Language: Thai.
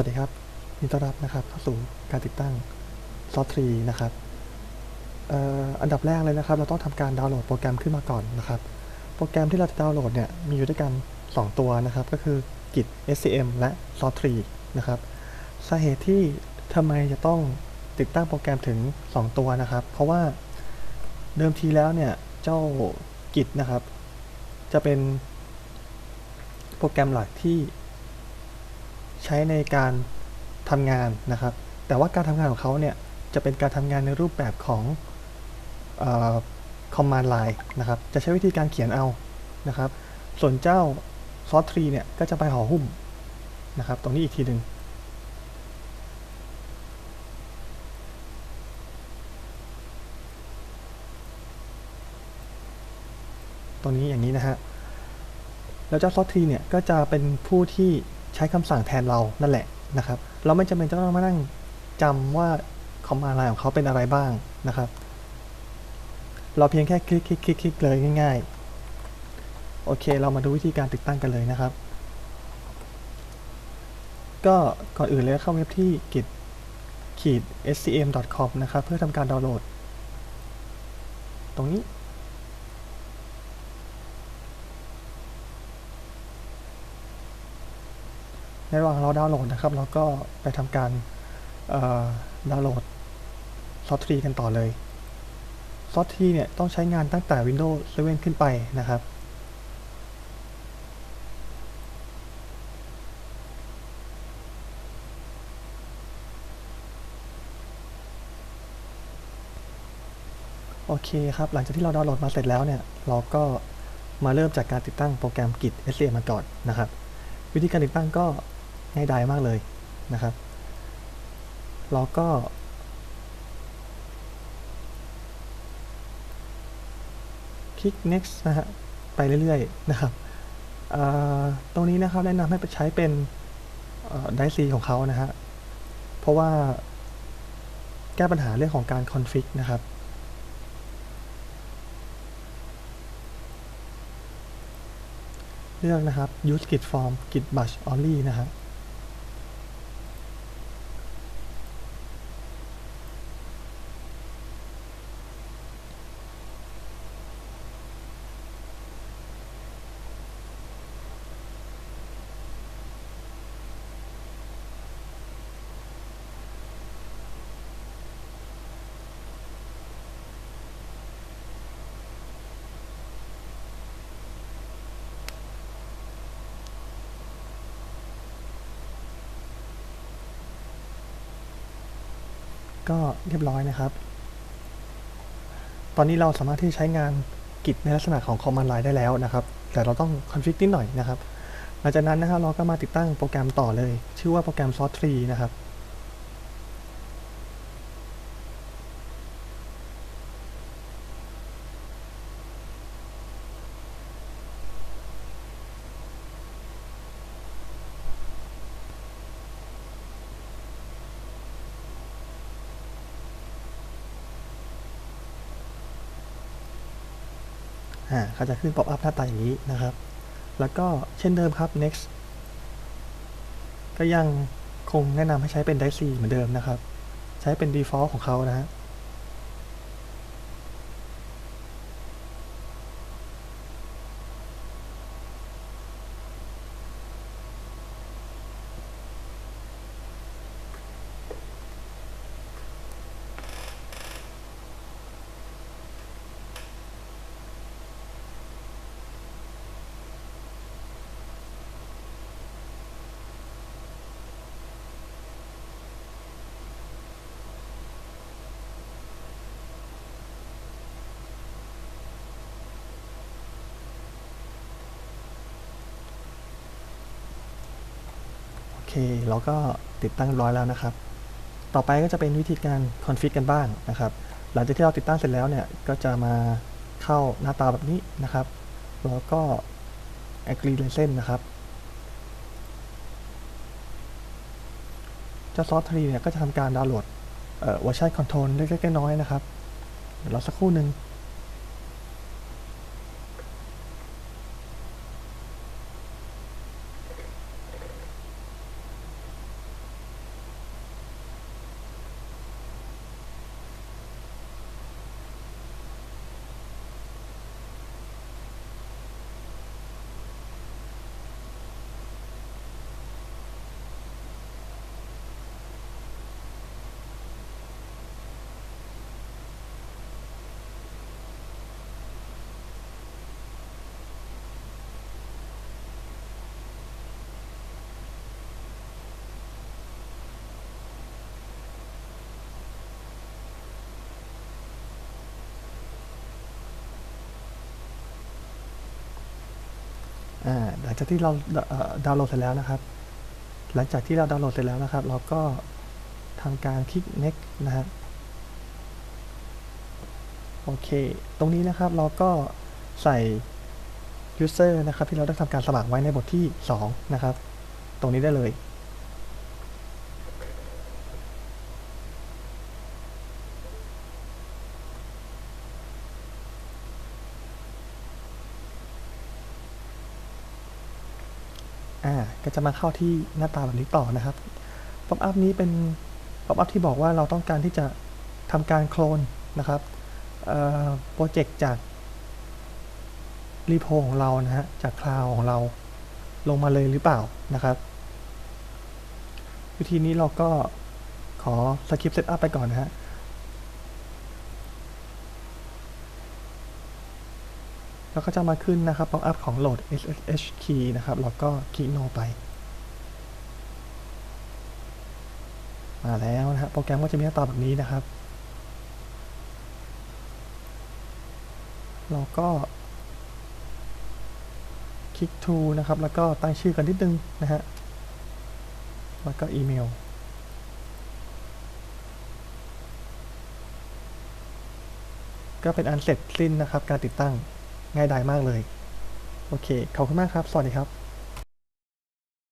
วัสดีครับยินดีต้อนรับนะครับเข้าสู่การติดตั้งซอสทรีนะครับอ,อันดับแรกเลยนะครับ เราต้องทำการดาวน์โหลดโปรแกรมขึ้นมาก่อนนะครับ โปรแกรมที่เราจะดาวน์โหลดเนี่ยมีอยู่ด้วยกัน 2 ตัวนะครับ ก็คือ Git SCM และ s o r t 3นะครับสาเหตุที่ทำไมจะต้องติดตั้งโปรแกรมถึง 2 ตัวนะครับ เพราะว่าเดิมทีแล้วเนี่ยเจ้า Git นะครับ จะเป็นโปรแกรมหลักที่ ใช้ในการทำงานนะครับ แต่ว่าการทำงานของเขาเนี่ยจะเป็นการทำงานในรูปแบบของเอ่อ command line นะครับ จะใช้วิธีการเขียนเอานะครับ ส่วนเจ้า s o r t 3เนี่ยก็จะไปห่อหุ้มนะครับ ตรงนี้อีกทีหนึ่งตรงนี้อย่างนี้นะฮะ แล้วเจ้าซอสทรีเนี่ยก็จะเป็นผู้ที่ ใช้คำสั่งแทนเรานั่นแหละนะครับ เราไม่จำเป็นต้องมานั่งจำว่าคอมมานด์ไลน์ของเขาเป็นอะไรบ้างนะครับ เราเพียงแค่คลิกคลิกคลิกคลิกเลยง่าย ๆ โอเค เรามาดูวิธีการติดตั้งกันเลยนะครับ ก็ก่อนอื่นเลยเข้าเว็บที่ git ขีด scm.com นะครับ เพื่อทำการดาวน์โหลด ตรงนี้ ในระหว่างเราดาวน์โหลดนะครับ เราก็ไปทำการดาวน์โหลดซอสทรีกันต่อเลยซอสทรีเนี่ยต้องใช้งานตั้งแต่ Windows 7 ขึ้นไปนะครับโอเคครับ หลังจากที่เราดาวน์โหลดมาเสร็จแล้วเนี่ย เราก็มาเริ่มจากการติดตั้งโปรแกรม Git SCM มาก่อนนะครับ วิธีการติดตั้งก็ ง่ายดายมากเลยนะครับ เราก็ คลิก next นะฮะ ไปเรื่อยๆ นะครับ ตรงนี้นะครับแนะนำให้ไปใช้เป็นไดซีของเขานะฮะ เพราะว่าแก้ปัญหาเรื่องของการคอนฟิกนะครับเลือกนะครับ use git form git bash only นะฮะ ก็เรียบร้อยนะครับ ตอนนี้เราสามารถที่จะใช้งานกิจในลักษณะของ command line ได้แล้วนะครับ แต่เราต้องคอนฟิกนิดหน่อยนะครับ หลังจากนั้นนะครับเราก็มาติดตั้งโปรแกรมต่อเลย ชื่อว่าโปรแกรม s o r t 3นะครับ อ่าเขาจะขึ้น pop up หน้าตาอย่างนี้นะครับ แล้วก็เช่นเดิมครับ next ก็ยังคงแนะนำให้ใช้เป็น d i c e เหมือนเดิมนะครับ ใช้เป็น default ของเขานะฮะ เค เราก็ติดตั้งร้อยแล้วนะครับ ต่อไปก็จะเป็นวิธีการคอนฟิกกันบ้างนะครับ หลังจากที่เราติดตั้งเสร็จแล้วเนี่ย ก็จะมาเข้าหน้าตาแบบนี้นะครับ แล้วก็ agree license นะครับเจ้าซอสทรีเนี่ยก็จะทำการดาวน์โหลดเวอร์ชันคอนโทรลเล็กๆน้อยๆนะครับเดี๋ยวราสักครู่หนึ่ง หลังจากที่เราดาวน์โหลดเสร็จแล้วนะครับ หลังจากที่เราดาวน์โหลดเสร็จแล้วนะครับ เราก็ทำการคลิก next นะฮะโอเค ตรงนี้นะครับเราก็ใส่ user นะครับที่เราได้ทำการสมัครไว้ในบทที่ 2 นะครับ ตรงนี้ได้เลย อ่าก็จะมาเข้าที่หน้าตาแบบนี้ต่อนะครับป๊อปอัพนี้เป็นป๊อปอัพที่บอกว่าเราต้องการที่จะทำการโคลนนะครับโปรเจกต์จากรีโพของเรานะฮะจากคลาวของเราลงมาเลยหรือเปล่านะครับ วิธีนี้เราก็ขอสคริปต์เซตอัพไปก่อนนะฮะ แล้วก็จะมาขึ้นนะครับป๊อปอัพของโหลด SSH key นะครับ แล้วก็คลิก no ไป มาแล้วนะฮะโปรแกรมก็จะมีหน้าตาแบบนี้นะครับ เราก็คลิก to นะครับ แล้วก็ตั้งชื่อกันนิดนึงนะฮะ แล้วก็อีเมลก็เป็นอันเสร็จสิ้นนะครับการติดตั้ง ง่ายดายมากเลย โอเค ขอบคุณมากครับ สวัสดีครับ